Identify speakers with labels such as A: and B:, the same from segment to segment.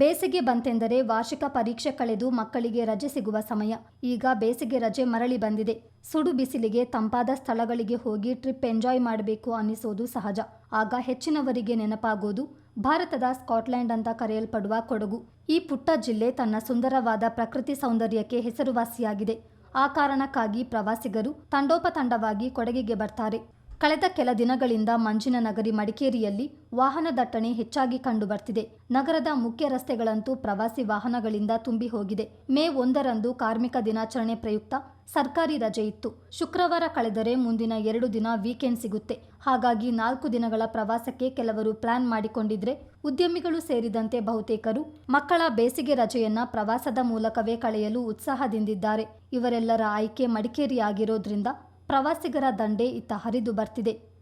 A: ಬೇಸಿಗೆ ಬಂತೆಂದರೆ ವಾರ್ಷಿಕ ಪರೀಕ್ಷೆ ಕಳೆದು ಮಕ್ಕಳಿಗೆ ರಜೆ ಸಿಗುವ ಸಮಯ. ಈಗ ಬೇಸಿಗೆ ರಜೆ ಮರಳಿ ಬಂದಿದೆ. ಸುಡು ಬಿಸಿಲಿಗೆ ತಂಪಾದ ಸ್ಥಳಗಳಿಗೆ ಹೋಗಿ ಟ್ರಿಪ್ ಎಂಜಾಯ್ ಮಾಡಬೇಕು ಅನ್ನಿಸೋದು ಸಹಜ. ಆಗ ಹೆಚ್ಚಿನವರಿಗೆ ನೆನಪಾಗೋದು, ಭಾರತದ ಸ್ಕಾಟ್ಲೆಂಡ್ ಅಂತ ಕರೆಯಲ್ಪಡುವ ಕೊಡಗು. ಈ ಪುಟ್ಟ ಜಿಲ್ಲೆ ತನ್ನ ಸುಂದರವಾದ ಪ್ರಕೃತಿ ಸೌಂದರ್ಯಕ್ಕೆ ಹೆಸರುವಾಸಿಯಾಗಿದೆ. ಆ ಕಾರಣಕ್ಕಾಗಿ ಪ್ರವಾಸಿಗರು ತಂಡೋಪತಂಡವಾಗಿ ಕೊಡಗಿಗೆ ಬರ್ತಾರೆ. ಕಳೆದ ಕೆಲ ದಿನಗಳಿಂದ ಮಂಜಿನ ನಗರಿ ಮಡಿಕೇರಿಯಲ್ಲಿ ವಾಹನ ದಟ್ಟಣೆ ಹೆಚ್ಚಾಗಿ ಕಂಡುಬರ್ತಿದೆ. ನಗರದ ಮುಖ್ಯ ರಸ್ತೆಗಳಂತೂ ಪ್ರವಾಸಿ ವಾಹನಗಳಿಂದ ತುಂಬಿ ಹೋಗಿದೆ ಮೇ ಒಂದರಂದು ಕಾರ್ಮಿಕ ದಿನಾಚರಣೆ ಪ್ರಯುಕ್ತ ಸರ್ಕಾರಿ ರಜೆ ಇತ್ತು. ಶುಕ್ರವಾರ ಕಳೆದರೆ ಮುಂದಿನ ಎರಡು ದಿನ ವೀಕೆಂಡ್ ಸಿಗುತ್ತೆ. ಹಾಗಾಗಿ ನಾಲ್ಕು ದಿನಗಳ ಪ್ರವಾಸಕ್ಕೆ ಕೆಲವರು ಪ್ಲಾನ್ ಮಾಡಿಕೊಂಡಿದ್ರೆ ಉದ್ಯಮಿಗಳು ಸೇರಿದಂತೆ ಬಹುತೇಕರು ಮಕ್ಕಳ ಬೇಸಿಗೆ ರಜೆಯನ್ನ ಪ್ರವಾಸದ ಮೂಲಕವೇ ಕಳೆಯಲು ಉತ್ಸಾಹದಿಂದಿದ್ದಾರೆ. ಇವರೆಲ್ಲರ ಆಯ್ಕೆ ಮಡಿಕೇರಿ ಆಗಿರೋದ್ರಿಂದ ಪ್ರವಾಸಿಗರ ದಂಡೆ ಇತ್ತ ಹರಿದು ಬರ್ತಿದೆ.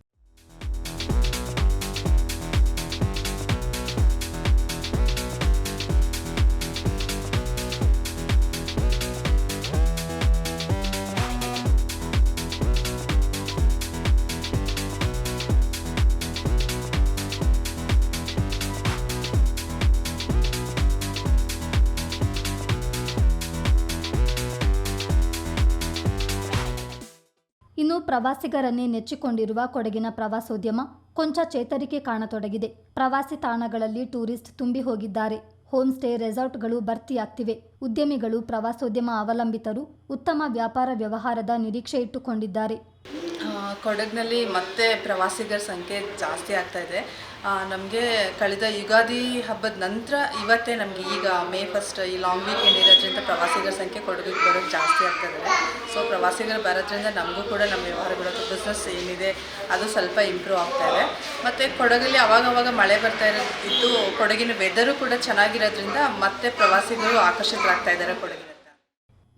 A: ಇನ್ನು ಪ್ರವಾಸಿಗರನ್ನೇ ನೆಚ್ಚಿಕೊಂಡಿರುವ ಕೊಡಗಿನ ಪ್ರವಾಸೋದ್ಯಮ ಕೊಂಚ ಚೇತರಿಕೆ ಕಾಣತೊಡಗಿದೆ. ಪ್ರವಾಸಿ ತಾಣಗಳಲ್ಲಿ ಟೂರಿಸ್ಟ್ ತುಂಬಿ ಹೋಗಿದ್ದಾರೆ. ಹೋಮ್ ಸ್ಟೇ ರೆಸಾರ್ಟ್ಗಳು ಭರ್ತಿಯಾಗ್ತಿವೆ. ಉದ್ಯಮಿಗಳು ಪ್ರವಾಸೋದ್ಯಮ ಅವಲಂಬಿತರು ಉತ್ತಮ ವ್ಯಾಪಾರ ವ್ಯವಹಾರದ ನಿರೀಕ್ಷೆ ಇಟ್ಟುಕೊಂಡಿದ್ದಾರೆ.
B: ಕೊಡಗಿನಲ್ಲಿ ಮತ್ತೆ ಪ್ರವಾಸಿಗರ ಸಂಖ್ಯೆ ಜಾಸ್ತಿ ಆಗ್ತಾ ಇದೆ. ನಮಗೆ ಕಳೆದ ಯುಗಾದಿ ಹಬ್ಬದ ನಂತರ ಇವತ್ತೇ ನಮಗೆ ಈಗ ಮೇ ಫಸ್ಟ್ ಈ ಲಾಂಗ್ ವೀಕೆಂಡ್ ಇರೋದ್ರಿಂದ ಪ್ರವಾಸಿಗರ ಸಂಖ್ಯೆ ಕೊಡಗಿಗೆ ಬರೋದು ಜಾಸ್ತಿ ಇದೆ. ಸೊ ಪ್ರವಾಸಿಗರು ಬರೋದ್ರಿಂದ ನಮಗೂ ಕೂಡ ನಮ್ಮ ವ್ಯವಹಾರಗಳು ಬಿಸ್ನೆಸ್ ಏನಿದೆ, ಅದು ಸ್ವಲ್ಪ ಇಂಪ್ರೂವ್ ಆಗ್ತಾ ಇದೆ. ಮತ್ತು ಕೊಡಗಲ್ಲಿ ಅವಾಗವಾಗ ಮಳೆ ಬರ್ತಾ ಇರೋದು ಕೊಡಗಿನ ವೆದರು ಕೂಡ ಚೆನ್ನಾಗಿರೋದ್ರಿಂದ ಮತ್ತೆ ಪ್ರವಾಸಿಗರು ಆಕರ್ಷಿತರಾಗ್ತಾ ಇದ್ದಾರೆ ಕೊಡಗಿನ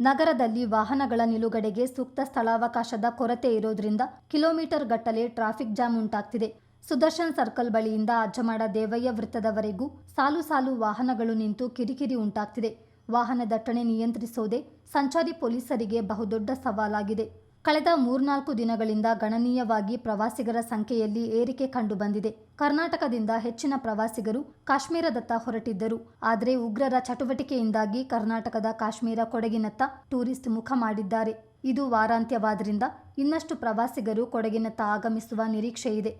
A: ನಗರದಲ್ಲಿ ವಾಹನಗಳ ನಿಲುಗಡೆಗೆ ಸೂಕ್ತ ಸ್ಥಳಾವಕಾಶದ ಕೊರತೆ ಇರೋದ್ರಿಂದ ಕಿಲೋಮೀಟರ್ ಗಟ್ಟಲೆ ಟ್ರಾಫಿಕ್ ಜಾಮ್ ಉಂಟಾಗ್ತಿದೆ. ಸುದರ್ಶನ್ ಸರ್ಕಲ್ ಬಳಿಯಿಂದ ಅಜ್ಜಮಾಡ ದೇವಯ್ಯ ವೃತ್ತದವರೆಗೂ ಸಾಲು ಸಾಲು ವಾಹನಗಳು ನಿಂತು ಕಿರಿಕಿರಿ ಉಂಟಾಗ್ತಿದೆ. ವಾಹನ ದಟ್ಟಣೆ ನಿಯಂತ್ರಿಸೋದೇ ಸಂಚಾರಿ ಪೊಲೀಸರಿಗೆ ಬಹುದೊಡ್ಡ ಸವಾಲಾಗಿದೆ. ಕಳೆದ ಮೂರ್ನಾಲ್ಕು ದಿನಗಳಿಂದ ಗಣನೀಯವಾಗಿ ಪ್ರವಾಸಿಗರ ಸಂಖ್ಯೆಯಲ್ಲಿ ಏರಿಕೆ ಕಂಡುಬಂದಿದೆ. ಕರ್ನಾಟಕದಿಂದ ಹೆಚ್ಚಿನ ಪ್ರವಾಸಿಗರು ಕಾಶ್ಮೀರದತ್ತ ಹೊರಟಿದ್ದರು. ಆದರೆ ಉಗ್ರರ ಚಟುವಟಿಕೆಯಿಂದಾಗಿ ಕರ್ನಾಟಕದ ಕಾಶ್ಮೀರ ಕೊಡಗಿನತ್ತ ಟೂರಿಸ್ಟ್ ಮುಖ ಮಾಡಿದ್ದಾರೆ. ಇದು ವಾರಾಂತ್ಯವಾದ್ದರಿಂದ ಇನ್ನಷ್ಟು ಪ್ರವಾಸಿಗರು ಕೊಡಗಿನತ್ತ ಆಗಮಿಸುವ ನಿರೀಕ್ಷೆ ಇದೆ